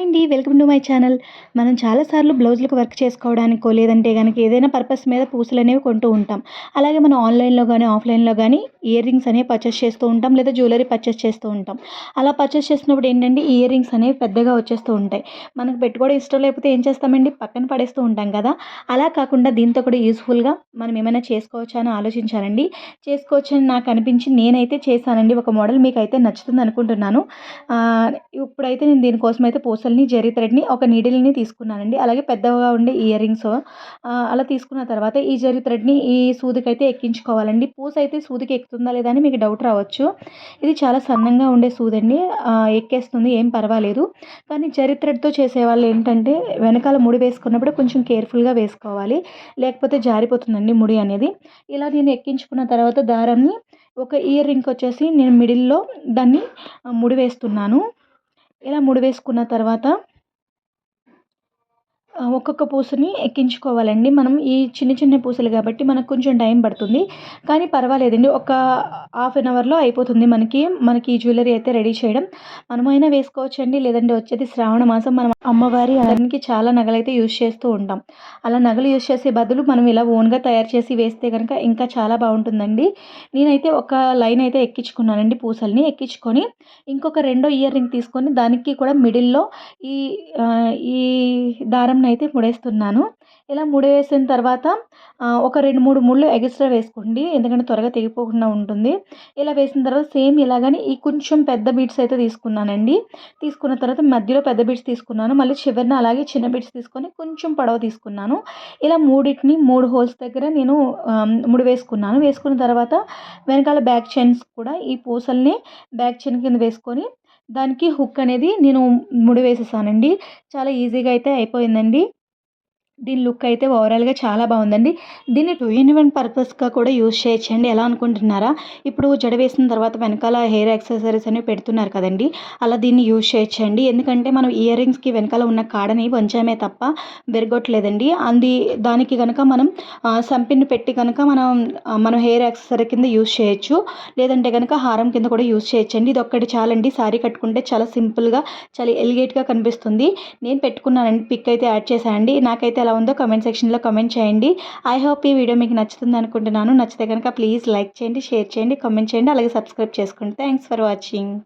అండి welcome to my channel. మనం చాలాసార్లు బ్లౌజులకు వర్క్ చేసుకోవడానికో లేదంటే కనుక ఏదైనా పర్పస్ మీద పూసలు అనేవి కొంటూ ఉంటాం. అలాగే మనం ఆన్లైన్లో కానీ ఆఫ్లైన్లో కానీ ఇయర్ రింగ్స్ అనేవి పర్చేస్ చేస్తూ ఉంటాం లేదా జ్యువెలరీ పర్చేస్ చేస్తూ ఉంటాం. అలా పర్చేస్ చేసినప్పుడు ఏంటంటే ఇయర్ రింగ్స్ అనేవి పెద్దగా వచ్చేస్తూ ఉంటాయి. మనకు పెట్టుకోవడం ఇష్టం లేకపోతే ఏం చేస్తామండి? పక్కన పడేస్తూ ఉంటాం కదా! అలా కాకుండా దీంతో కూడా యూస్ఫుల్గా మనం ఏమైనా చేసుకోవచ్చా అని ఆలోచించానండి. చేసుకోవచ్చని నాకు అనిపించి నేనైతే చేశానండి. ఒక మోడల్ మీకు అయితే నచ్చుతుంది అనుకుంటున్నాను. ఇప్పుడైతే నేను దీనికోసం అయితే పూసలు పూసల్ని జరీ థ్రెడ్ని ఒక నీడిల్ని తీసుకున్నానండి. అలాగే పెద్దగా ఉండే ఇయర్ రింగ్స్ అలా తీసుకున్న తర్వాత ఈ జరీ థ్రెడ్ని ఈ సూదికైతే ఎక్కించుకోవాలండి. పూస అయితే సూదికి ఎక్కుతుందా లేదా అని మీకు డౌట్ రావచ్చు. ఇది చాలా సన్నంగా ఉండే సూదండి. ఎక్కేస్తుంది ఏం పర్వాలేదు. కానీ జరీ థ్రెడ్తో చేసేవాళ్ళు ఏంటంటే వెనకాల ముడి వేసుకున్నప్పుడు కొంచెం కేర్ఫుల్గా వేసుకోవాలి. లేకపోతే జారిపోతుందండి ముడి అనేది. ఇలా నేను ఎక్కించుకున్న తర్వాత దారాన్ని ఒక ఇయర్ రింగ్ వచ్చేసి నేను మిడిల్లో దాన్ని ముడి వేస్తున్నాను. ఇలా ముడి వేసుకున్న తర్వాత ఒక్కొక్క పూసని ఎక్కించుకోవాలండి. మనం ఈ చిన్న చిన్న పూసలు కాబట్టి మనకు కొంచెం టైం పడుతుంది. కానీ పర్వాలేదండి. ఒక హాఫ్ అన్ అవర్లో అయిపోతుంది మనకి. మనకి ఈ జ్యువెలరీ అయితే రెడీ చేయడం. మనమైనా వేసుకోవచ్చండి. లేదంటే వచ్చేది శ్రావణ మాసం. మనం అమ్మవారి అందరికి చాలా నగలైతే యూజ్ చేస్తూ ఉంటాం. అలా నగలు యూజ్ చేసే బదులు మనం ఇలా ఓన్గా తయారు చేసి వేస్తే కనుక ఇంకా చాలా బాగుంటుందండి. నేనైతే ఒక లైన్ అయితే ఎక్కించుకున్నానండి పూసల్ని. ఎక్కించుకొని ఇంకొక రెండో ఇయర్ రింగ్ తీసుకొని దానికి కూడా మిడిల్లో ఈ ఈ దారం అయితే ముడేస్తున్నాను. ఇలా ముడేసిన తర్వాత ఒక రెండు మూడు ముళ్ళు ఎగస్ట్రా వేసుకోండి. ఎందుకంటే త్వరగా తెగిపోకుండా ఉంటుంది. ఇలా వేసిన తర్వాత సేమ్ ఇలాగని ఈ కొంచెం పెద్ద బీడ్స్ అయితే తీసుకున్నానండి. తీసుకున్న తర్వాత మధ్యలో పెద్ద బీడ్స్ తీసుకున్నాను. మళ్ళీ చివరిన అలాగే చిన్న బీడ్స్ తీసుకొని కొంచెం పొడవ తీసుకున్నాను. ఇలా మూడింటిని మూడు హోల్స్ దగ్గర నేను ముడి వేసుకున్నాను. వేసుకున్న తర్వాత వెనకాల బ్యాక్ చైన్స్ కూడా ఈ పూసల్ని బ్యాక్ చైన్ కింద వేసుకొని దానికి హుక్ అనేది నేను ముడి వేసేసానండి. చాలా ఈజీగా అయితే అయిపోయిందండి. దీని లుక్ అయితే ఓవరాల్గా చాలా బాగుందండి. దీన్ని టూ ఇన్ వన్ పర్పస్గా కూడా యూజ్ చేయొచ్చండి. ఎలా అనుకుంటున్నారా? ఇప్పుడు జడ వేసిన తర్వాత వెనకాల హెయిర్ యాక్సెసరీస్ అనేవి పెడుతున్నారు కదండి. అలా దీన్ని యూజ్ చేయొచ్చండి. ఎందుకంటే మనం ఇయర్ రింగ్స్కి వెనకాల ఉన్న కాడని వంచామే తప్ప విరగొట్టలేదండి. అంది దానికి కనుక మనం ఆ, సంపిన్ని పెట్టి కనుక మనం మన మనం హెయిర్ యాక్సెసరీ కింద యూజ్ చేయొచ్చు. లేదంటే కనుక హారం కింద కూడా యూజ్ చేయొచ్చండి. ఇది ఒక్కటి చాలండి. సారీ కట్టుకుంటే చాలా సింపుల్గా చాలా ఎలిగేట్గా కనిపిస్తుంది. నేను పెట్టుకున్నానండి. పిక్ అయితే యాడ్ చేశానండి. నాకైతే ఎలా ఉందో కమెంట్ సెక్షన్లో కమెంట్ చేయండి. ఐ హోప్ ఈ వీడియో మీకు నచ్చుతుంది అనుకుంటున్నాను. నచ్చితే కనుక ప్లీజ్ లైక్ చేయండి షేర్ చేయండి కామెంట్ చేయండి అలాగే సబ్స్క్రైబ్ చేసుకోండి. Thanks for watching